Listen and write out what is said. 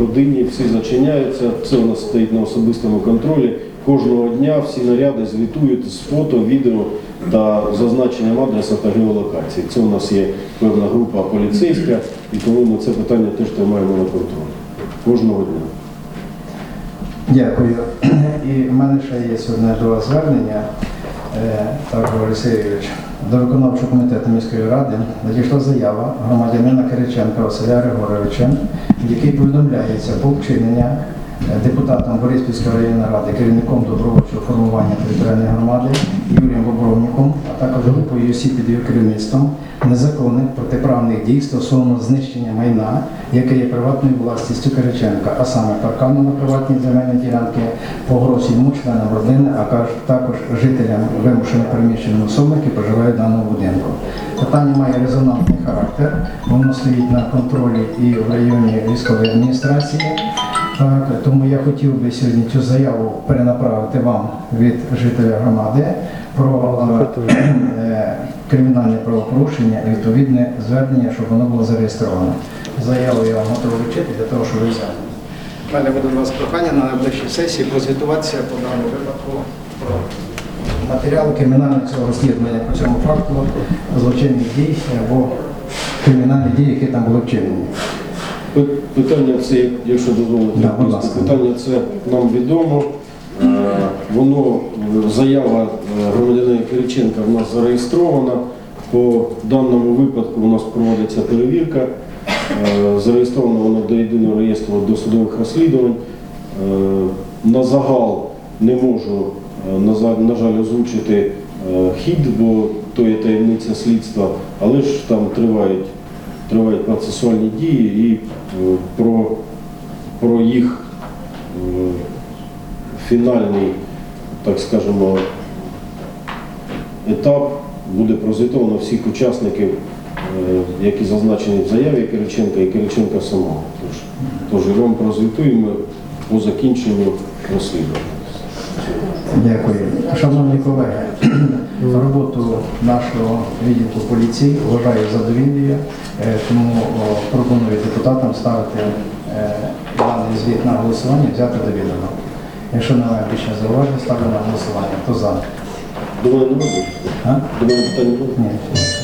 Родині всі зачиняються. Це у нас стоїть на особистому контролі. Кожного дня всі наряди звітують з фото, відео та зазначенням адреса та геолокації. Це у нас є певна група поліцейська, і тому ми це питання теж тримаємо на контролі. Кожного дня. Дякую. І в мене ще є одне до вас звернення. Е, Григорій Сергійович, до виконавчого комітету міської ради надійшла заява громадянина Кириченка Василя Григоровича, в якій повідомляється про вчинення депутатом Бориспільської районної ради, керівником добровольчого формування територіальної громади Юрієм Бобровніком, а також групою осіб під його керівництвом незаконних протиправних дій стосовно знищення майна, яке є приватною власністю Кириченка, а саме паркану на приватній земельній ділянці, погроз йому членам родини, а також жителям вимушено переміщеним особам, які проживають в даному будинку. Питання має резонансний характер, воно стоїть на контролі і в районі військової адміністрації. Так, тому я хотів би сьогодні цю заяву перенаправити вам від жителя громади про е, кримінальне правопорушення і відповідне звернення, щоб воно було зареєстровано. Заяву я вам готовий вручити для того, щоб ви взяли. У мене буде до вас прохання на найближчій сесії прозвітуватися по даному випадку про матеріали кримінального цього розслідування по цьому факту злочинних дій або кримінальні дії, які там були вчинені. Пи- Питання це, якщо дозволите, Да, питання це нам відомо. Е, Воно, е, заява е, громадянина Кириченка в нас зареєстрована. По даному випадку у нас проводиться перевірка. Зареєстровано воно до єдиного реєстру досудових розслідувань. На загал не можу, на жаль, озвучити хід, бо то є таємниця слідства, але ж там тривають тривають процесуальні дії і е, про, про їх е, фінальний, так скажемо, етап буде прозвітовано всіх учасників, е, які зазначені в заяві Кириченка і Кириченка самого. Тож, тож вам прозвітуємо по закінченню розслідування. Дякую. Шановні колеги, роботу нашого відділку поліції вважаю задовільною, е, тому пропоную депутатам ставити е, даний звіт на голосування, взяти до відома. Якщо немає більше зауважень, ставлю на голосування. Хто за? Думаю, не буде? Думаю, питання буде? Ні.